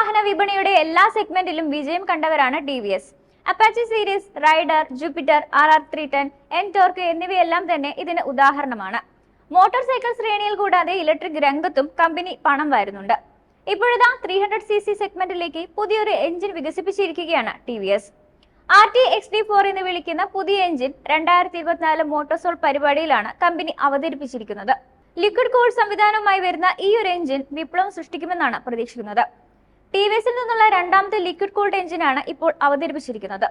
വാഹന വിപണിയുടെ എല്ലാ സെഗ്മെന്റിലും വിജയം കണ്ടവരാണ് T V S Apache series Raider Jupiter R R three ten N torque എന്നിവയെല്ലാം തന്നെ ഇതിന് ഉദാഹരണമാണ്. മോട്ടോർ സൈക്കിൾ ശ്രേണിയിൽ കൂടാതെ ഇലക്ട്രിക് രംഗത്തും കമ്പനി പണം വരുന്നുണ്ട്. ഇപ്പോഴത്തെ ത്രീ ഹൺഡ്രഡ് സി സി സെഗ്മെന്റിലേക്ക് പുതിയൊരു engine വികസിപ്പിച്ചിരിക്കുകയാണ് T V S R T X D four എന്ന് വിളിക്കുന്ന പുതിയ എഞ്ചിൻ രണ്ടായിരത്തി ഇരുപത്തിനാല് മോട്ടോർസോൾ പരിപാടിയിലാണ് കമ്പനി അവതരിപ്പിച്ചിരിക്കുന്നത്. ലിക്വിഡ് കോൾ സംവിധാനവുമായി വരുന്ന ഈ ഒരു എഞ്ചിൻ വിപ്ലവം സൃഷ്ടിക്കുമെന്നാണ് പ്രതീക്ഷിക്കുന്നത്. ടി വി എസിൽ നിന്നുള്ള രണ്ടാമത്തെ ലിക്വിഡ് കൂൾഡ് എഞ്ചിനാണ് ഇപ്പോൾ അവതരിപ്പിച്ചിരിക്കുന്നത്.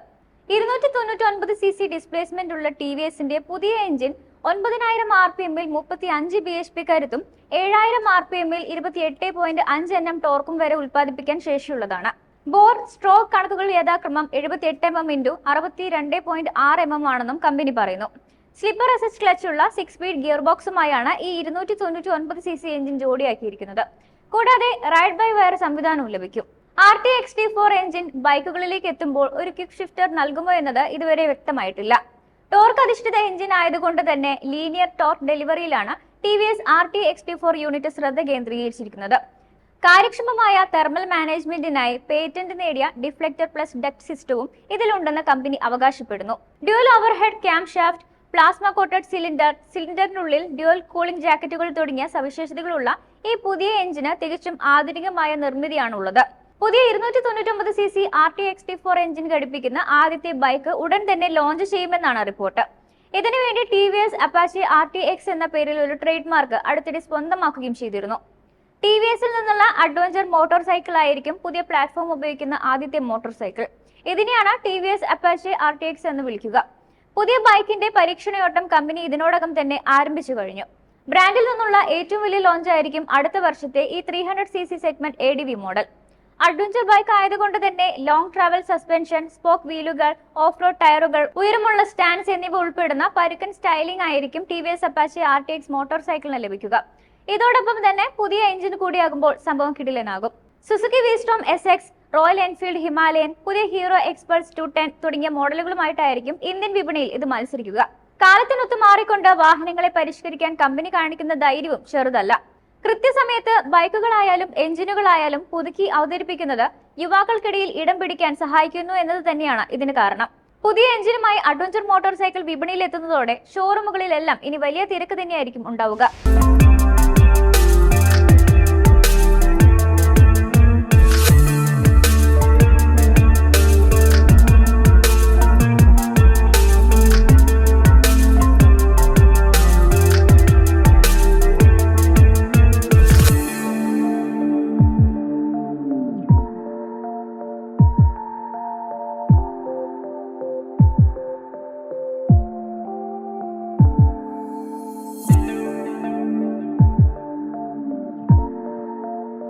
ഇരുന്നൂറ്റി തൊണ്ണൂറ്റി ഒൻപത് സി സി ഡിസ്പ്ലേസ്മെന്റ് ഉള്ള ടി വി എസിന്റെ പുതിയ എഞ്ചിൻ ഒൻപതിനായിരം ആർ പി എമ്മിൽ മുപ്പത്തി അഞ്ച് ബി എച്ച് പി കരുത്തും ഏഴായിരം ആർ പി എമ്മിൽ ഇരുപത്തി എട്ട് പോയിന്റ് അഞ്ച് എൻ എം ടോർക്കും വരെ ഉൽപ്പാദിപ്പിക്കാൻ ശേഷിയുള്ളതാണ്. ബോർ സ്ട്രോക്ക് കണക്കുകൾ യഥാക്രമം എഴുപത്തി എട്ട് എം എം ഇന്റു അറുപത്തി രണ്ട് പോയിന്റ് ആറ് എം എം ആണെന്നും കമ്പനി പറയുന്നു. സ്ലിപ്പർ അസിസ്റ്റ് ക്ലച്ച് ഉള്ള സിക്സ് സ്പീഡ് ഗിയർ ബോക്സുമായാണ് ഈ ഇരുന്നൂറ്റി തൊണ്ണൂറ്റി ഒൻപത് സി സി എഞ്ചിൻ ജോഡിയാക്കിയിരിക്കുന്നത്. കൂടാതെ റൈഡ് ബൈ വയർ സംവിധാനവും ലഭിക്കും. R T X T four engine ബൈക്കുകളിലേക്ക് എത്തുമ്പോൾ ഒരു ക്വിക്ക് ഷിഫ്റ്റർ നൽകുമോ എന്നത് ഇതുവരെ വ്യക്തമായിട്ടില്ല. ടോർക്ക് അധിഷ്ഠിത എഞ്ചിൻ ആയതുകൊണ്ട് തന്നെ linear torque ഡെലിവറിയിലാണ് T V S R T X T four unit ശ്രദ്ധ കേന്ദ്രീകരിച്ചിരിക്കുന്നത്. കാര്യക്ഷമമായ തെർമൽ മാനേജ്മെന്റിനായി പേറ്റന്റ് നേടിയ ഡിഫ്ലക്ടർ പ്ലസ് ഡക്ട് സിസ്റ്റവും ഇതിലുണ്ടെന്ന് കമ്പനി അവകാശപ്പെടുന്നു. Dual overhead cam shaft plasma coated cylinder സിലിണ്ടറിനുള്ളിൽ dual cooling ജാക്കറ്റുകൾ തുടങ്ങിയ സവിശേഷതകളുള്ള ഈ പുതിയ എഞ്ചിന് തികച്ചും ആധുനികമായ നിർമ്മിതിയാണുള്ളത്. പുതിയ ഇരുന്നൂറ്റി തൊണ്ണൂറ്റൊമ്പത് C C R T X T four engine ഘടിപ്പിക്കുന്ന ആദ്യത്തെ ബൈക്ക് ഉടൻ തന്നെ ലോഞ്ച് ചെയ്യുമെന്നാണ് റിപ്പോർട്ട്. ഇതിനുവേണ്ടി T V S Apache R T X എന്ന പേരിൽ ഒരു ട്രേഡ് മാർക്ക് അടുത്തിടെ സ്വന്തമാക്കുകയും ചെയ്തിരുന്നു. ടി വി എസിൽ നിന്നുള്ള അഡ്വഞ്ചർ മോട്ടോർ സൈക്കിൾ ആയിരിക്കും പുതിയ പ്ലാറ്റ്ഫോം ഉപയോഗിക്കുന്ന ആദ്യത്തെ മോട്ടോർ സൈക്കിൾ. ഇതിനെയാണ് T V S Apache R T X എന്ന് വിളിക്കുക. പുതിയ ബൈക്കിന്റെ പരീക്ഷണയോട്ടം കമ്പനി ഇതിനോടകം തന്നെ ആരംഭിച്ചു കഴിഞ്ഞു. ബ്രാൻഡിൽ നിന്നുള്ള ഏറ്റവും വലിയ ലോഞ്ച് ആയിരിക്കും അടുത്ത വർഷത്തെ ഈ three hundred C C segment A D V model adventure bike ആയതുകൊണ്ട് തന്നെ ലോങ് ട്രാവൽ സസ്പെൻഷൻ സ്പോക്ക് വീലുകൾ ഓഫ് റോഡ് ടയറുകൾ ഉയരമുള്ള സ്റ്റാൻഡ്സ് എന്നിവ ഉൾപ്പെടുന്ന പരുക്കൻ സ്റ്റൈലിംഗ് ആയിരിക്കും T V S Apache R T X motor സൈക്കിളിന് ലഭിക്കുക. ഇതോടൊപ്പം തന്നെ പുതിയ എഞ്ചിൻ കൂടിയാകുമ്പോൾ സംഭവം കിടിലനാകും. Suzuki VStrom S X Royal Enfield Himalayan പുതിയ ഹീറോ എക്സ്പൾസ് ടു ടെൻ തുടങ്ങിയ മോഡലുകളുമായിട്ടായിരിക്കും ഇന്ത്യൻ വിപണിയിൽ ഇത് മത്സരിക്കുക. കാലത്തിനൊത്ത് മാറിക്കൊണ്ട് വാഹനങ്ങളെ പരിഷ്കരിക്കാൻ കമ്പനി കാണിക്കുന്ന ധൈര്യവും ചെറുതല്ല. കൃത്യസമയത്ത് ബൈക്കുകളായാലും എഞ്ചിനുകളായാലും പുതുക്കി അവതരിപ്പിക്കുന്നത് യുവാക്കൾക്കിടയിൽ ഇടം പിടിക്കാൻ സഹായിക്കുന്നു എന്നത് തന്നെയാണ് ഇതിന് കാരണം. പുതിയ എഞ്ചിനുമായി അഡ്വഞ്ചർ മോട്ടോർ സൈക്കിൾ വിപണിയിൽ എത്തുന്നതോടെ ഷോറൂമുകളിലെല്ലാം ഇനി വലിയ തിരക്ക് തന്നെയായിരിക്കും ഉണ്ടാവുക.